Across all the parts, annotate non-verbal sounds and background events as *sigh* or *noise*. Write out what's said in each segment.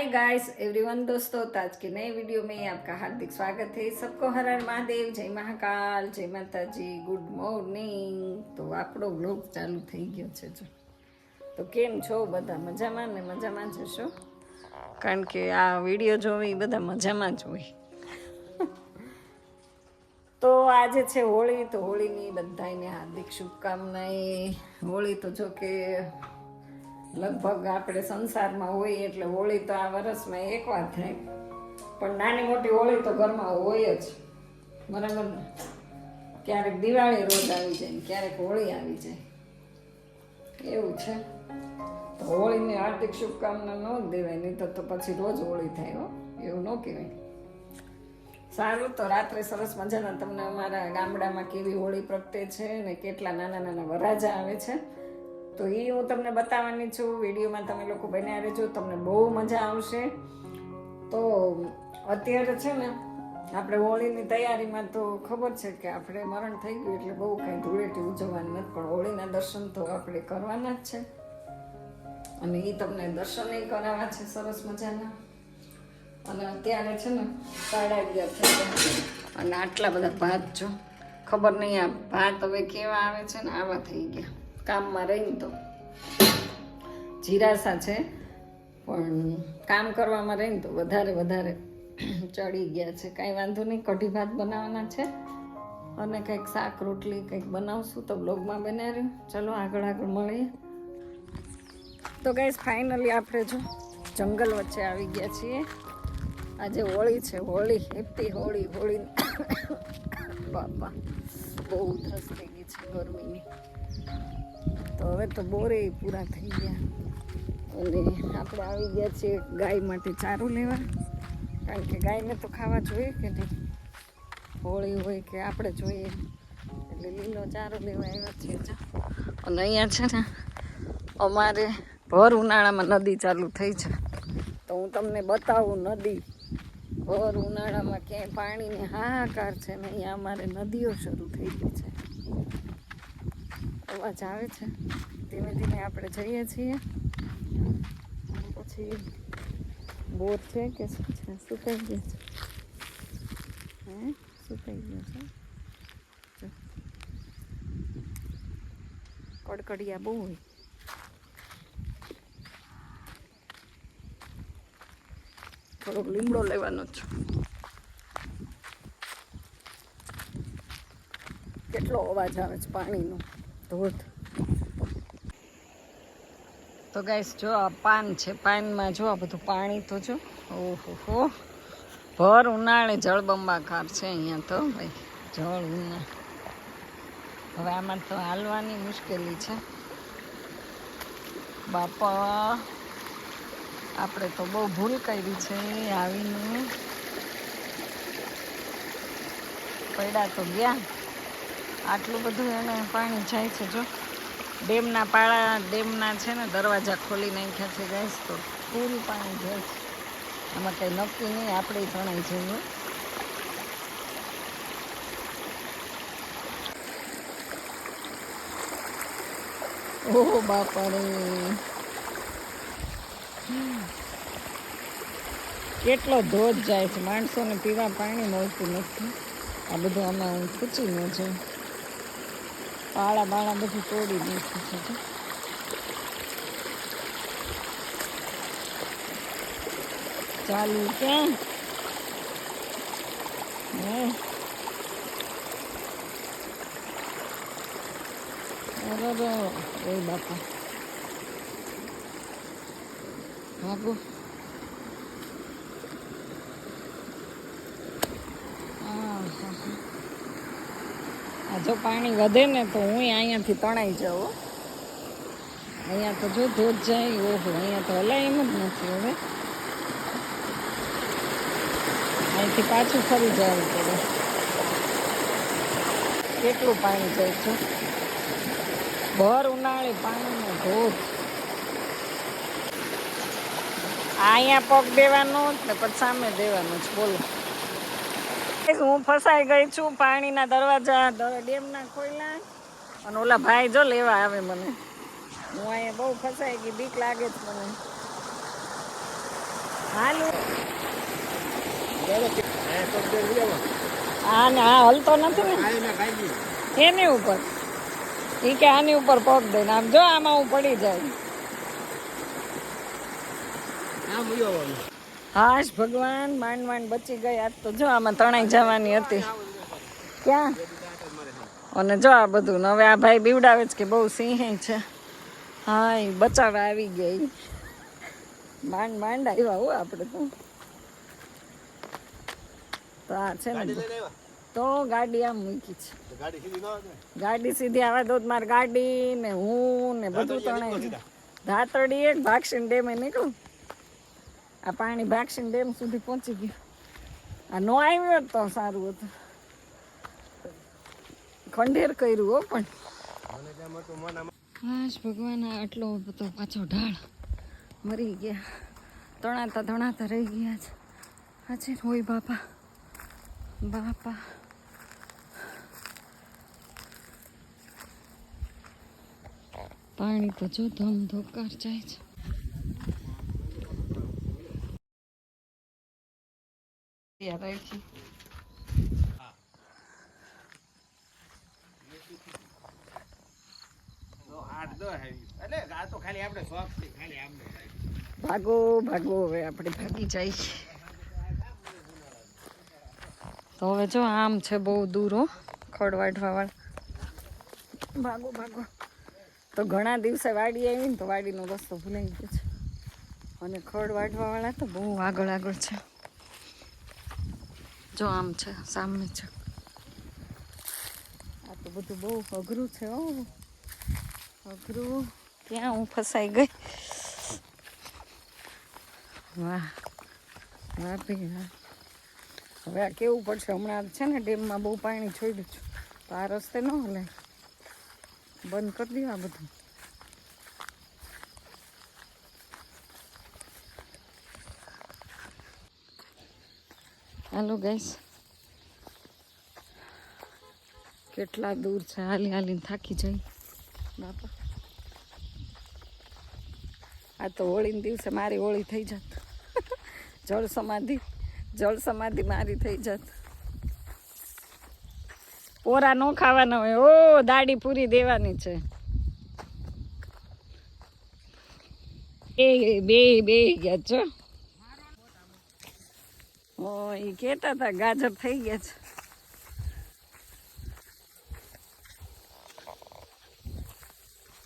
Hi guys everyone दोस्तों तो आज के नए वीडियो में आपका हार्दिक स्वागत है सबको हर हर महादेव જય મહાકાલ જય માતાજી ગુડ મોર્નિંગ તો આપણો બ્લોગ ચાલુ થઈ ગયો છે જો તો કેમ છો બધા મજામાં ને મજામાં જ હશો કારણ કે આ વિડીયો જોવી બધા મજામાં જ હોય તો આજે છે હોળી તો હોળીની બધાને હાર્દિક શુભકામનાએ હોળી તો જો કે લગભગ આપણે સંસારમાં હોય એટલે હોળી તો આ વર્ષમાં એકવાર થાય. પણ નાની મોટી હોળી તો ઘરમાં હોય જ. બરાબર ક્યારેક દિવાળી રોજ આવી જાય ક્યારેક હોળી આવી જાય. એવું છે. તો હોળીની હાર્દિક શુભકામના ન દેવાય, નહીં તો તો પછી રોજ હોળી થાય હો. એવું ન કહેવાય. સારું, તો રાત્રે સરસ મજાના તમને અમારા ગામડામાં કેવી હોળી પ્રગટે છે ને કેટલા નાના નાના વરાજા આવે છે. તો એ હું તમને બતાવવાની છું. વિડીયોમાં તમે લોકો બન્યા રહેજો, તમને બહુ મજા આવશે. તો અત્યારે છે ને, આપણે હોળીની તૈયારીમાં તો ખબર છે કે આપણે મરણ થઈ ગયું એટલે બહુ કંઈ ધૂળેટી ઉજવવાની નથી, પણ હોળીના દર્શન તો આપણે કરવાના જ છે. અને એ તમને દર્શન કરાવવા છે સરસ મજાના. અને અત્યારે છે ને, સાડા અગિયાર થઈ ગયા અને આટલા બધા ભાત જો, ખબર નહીં આ ભાત હવે કેવા આવે છે ને, આવા થઈ ગયા. કામમાં રહીને તો. જીરાસા છે, પણ કામ કરવામાં રહીને તો વધારે વધારે ચડી ગયા છે. કાંઈ વાંધો નહીં, કઢી ભાત બનાવવાના છે. અને કંઈક શાક, રોટલી કંઈક બનાવશું તો બ્લોગમાં બનાવ્યું ચલો આગળ આગળ મળીએ. તો ગાઈસ ફાઇનલી આપણે જો જંગલ વચ્ચે આવી ગયા છીએ. આજે હોળી છે, હોળી, હેપી હોળી હોળી. બાપા. બહુ ઉધરસ થઈ ગઈ છે ગરમીની. તો હવે તો બોરે પૂરા થઈ ગયા. અને આપણે આવી ગયા છીએ ગાય માટે ચારો લેવા. કારણ કે ગાયને તો ખાવા જોઈએ કે નહીં? હોળી હોય કે આપણે જોઈએ. એટલે લીલો ચારો લેવા આવ્યા છીએ અને અહીંયા છે ને, અમારે ભર ઉનાળામાં નદી ચાલુ થઈ છે. તો હું તમને બતાવું નદી. ભર ઉનાળામાં ક્યાંય પાણીને હાહાકાર છે ને, અહીંયા અમારે નદીઓ શરૂ થઈ ગઈ છે. અવાજ આવે છે? ધીમે ધીમે આપણે જઈએ છીએ. પછી બોર છે કે શું છે? સુકાઈ ગયો છે? હે? સુકાઈ ગયો છે? કડકડિયા બહુ હોય. થોડોક લીમડો લેવાનો છું કેટલો અવાજ આવે છે પાણીનો ધોધ તો ગાઈસ જો આ પાન છે પાનમાં જો આ બધું પાણી તો જો. ઓહો હો. ભર ઉનાળે જળબંબાકાર છે અહીંયા તો ભાઈ. જળ ઉના હવે આમાં તો હાલવાની મુશ્કેલી છે. બાપા. આપણે તો બહુ ભૂલ કરી છે આવીને. પડ્યા તો ગયા. આટલું બધું એને પાણી જાય છે જો. ડેમના પાળા, ડેમના છે ને દરવાજા ખોલી નાખ્યા છે ગેસ તો પૂરું પાણી જાય છે. એમાં કંઈ નક્કી નહીં, આપણે જણાય જઈએ. ઓહો બાપા રે કેટલો ધોધ જાય છે. માણસોને પીવા પાણી મળતું નથી. આ બધું આમાં ખૂચી ન છે પાળા બાળા બધું તોડી નાખ્યું છે. ચાલુ ક્યાં હે? અરે ઓય બાપા. ભાગો આહાહા. આ જો પાણી વધે ને તો હું અહીંયાથી તણાઈ જાઉં. અહીંયા તો જો ધોધ જાય, ઓહો, અહીંયા તો હલાય એમ જ નથી હવે. અહીંથી પાછું ફરી જવું પડે. કેટલું પાણી જાય છે? ભર ઉનાળે પાણીનો ધોધ. અહીંયા પગ દેવાનો ને પછી સામે દેવાનો જ, બોલો. હું ફસાઈ ગઈ છું પાણીના દરવાજા ડેમના ખોલ્યા અને ઓલા ભાઈ જો લેવા આવે મને. હું અહીંયા બહુ ફસાઈ ગઈ, બીક લાગે છે મને. હાલો. હા, ને હા, હલતો નથી ને. એની ઉપર. એ કે આની ઉપર પગ દઈને. આમ જો આમાં હું પડી જાય. હાશ ભગવાન માંડ માંડ બચી ગઈ. આજ તો જો આમાં તણાઈ જવાની હતી. ક્યાં? અને જો આ બધું હવે આ ભાઈ બીવડાવે છે કે બહુ સિંહ છે. હા એ બચાવવા આવી ગઈ. માંડ માંડ આવ્યા હો આપણે તો. તો આ છે ને તો ગાડી આમ મૂકી છે. ગાડી સીધી આવા દો મારી ગાડી ને હું ને બધું તણાઈ ધાતરડી એક ભાક્ષીન ડેમે નીકળું. આ પાણી ભાક્ષીન ડેમ સુધી પહોંચી ગયું. આ નો આવ્યો તો સારું હતું. ખંડેર કર્યું હો પણ. હાશ ભગવાન આટલો બધો પાછો ઢાળ. મરી ગયા. તણાતા તણાતા રહી ગયા છે. હાચે હોય બાપા. બાપા. પાણી તો જો ધમ ધોકાર જાય છે. ત્યાં રાખી ભાગો ભાગો હવે આપણે ભાગી જાય. તો હવે જો આમ છે બહુ દૂર હો ખડવાઢવા વાળા ભાગો ભાગો. તો ઘણા દિવસે વાડી આવી ને તો વાડીનો રસ્તો ભૂલાઈ ગયો છે. અને ખડ વાળા તો બહુ આગળ આગળ છે. જો આમ છે, સામે છે. આ તો બધું બહુ અઘરું છે, હો. અઘરું. ત્યાં હું ફસાઈ ગઈ? વાહ વાહ ભાઈ, વાહ. હવે આ કેવું પડશે? હમણાં છે ને ડેમમાં બહુ પાણી છોડ્યું છું. તો આ રસ્તે ન હલે બંધ કરી આ બધું. હાલો ગાઈસ કેટલા દૂર છે? હાલી હાલીને થાકી જાય બાપા. આ તો હોળીને દિવસે મારી હોળી થઈ જાત. *laughs* જળ સમાધિ જળ સમાધિ મારી થઈ જાત. પોરા નો ખાવાના હોય. ઓ દાડી પૂરી દેવાની છે. એ, બે બે ગયા છો. ઓ એ કહેતા હતા ગાજર થઈ ગયા છે.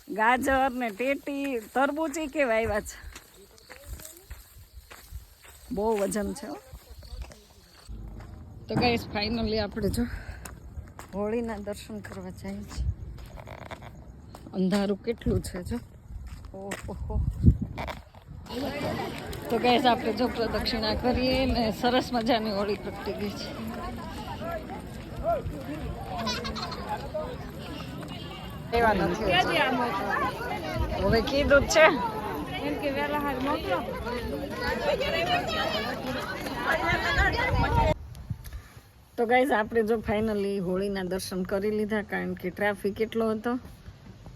ગાજર ને ટેટી, તરબૂચી કેવા આવ્યા છે. બહુ વજન છે. તો ગાઈસ ફાઇનલી આપણે જો હોળીના દર્શન કરવા જાય છે. અંધારું કેટલું છે જો. ઓહો. તો ગેસ આપણે જો પ્રદક્ષિણા કરીએ ને સરસ મજાની હોળી પ્રગટી ગઈ છે. એવા નથી હવે કીધું જ છે. તો ગાઈઝ આપણે જો ફાઇનલી હોળીના દર્શન કરી લીધા કારણ કે ટ્રાફિક એટલો હતો.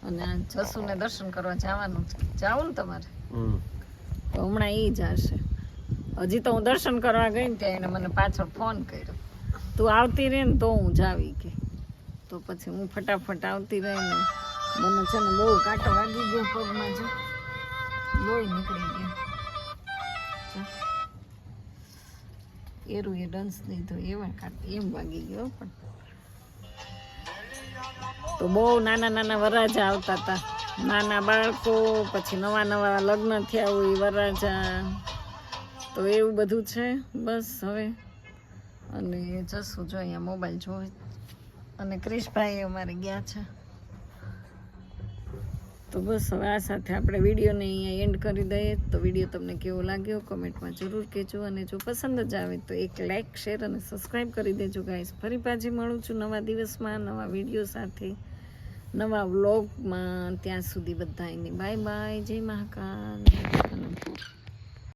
અને જસુને દર્શન કરવા જવાનું છે. જાવું ને તમારે. તો હમણાં એ જ હશે. હજી તો હું દર્શન કરવા ગઈ ને ત્યાં એને મને પાછળ ફોન કર્યો. તું આવતી રહે ને તો હું જાવી કે. તો પછી હું ફટાફટ આવતી રહી ને મને છે ને બહુ કાંટો વાગી ગયો પગમાં જો. લોહી નીકળી ગયો એરું એ ડંસ લીધો એવા કાંટો એમ વાગી ગયો પણ. તો બહુ નાના નાના વરાજા આવતા હતા. નાના બાળકો, પછી નવા નવા લગ્ન થયા હોય વરરાજા. તો એવું બધું છે, બસ હવે. અને જશું જો અહીંયા મોબાઈલ જોવે. અને ક્રિશભાઈ અમારે ગયા છે. તો બસ હવે આ સાથે આપણે વિડીયોને અહીંયા એન્ડ કરી દઈએ. તો વીડિયો તમને કેવો લાગ્યો કમેન્ટમાં જરૂર કહેજો. અને જો પસંદ જ આવે તો એક લાઇક શેર અને સબસ્ક્રાઈબ કરી દેજો ગાઈસ ફરી પાછી મળું છું નવા દિવસમાં, નવા વીડિયો સાથે. નવા વ્લોગમાં ત્યાં સુધી બધાને બાય બાય જય મહાકાલ.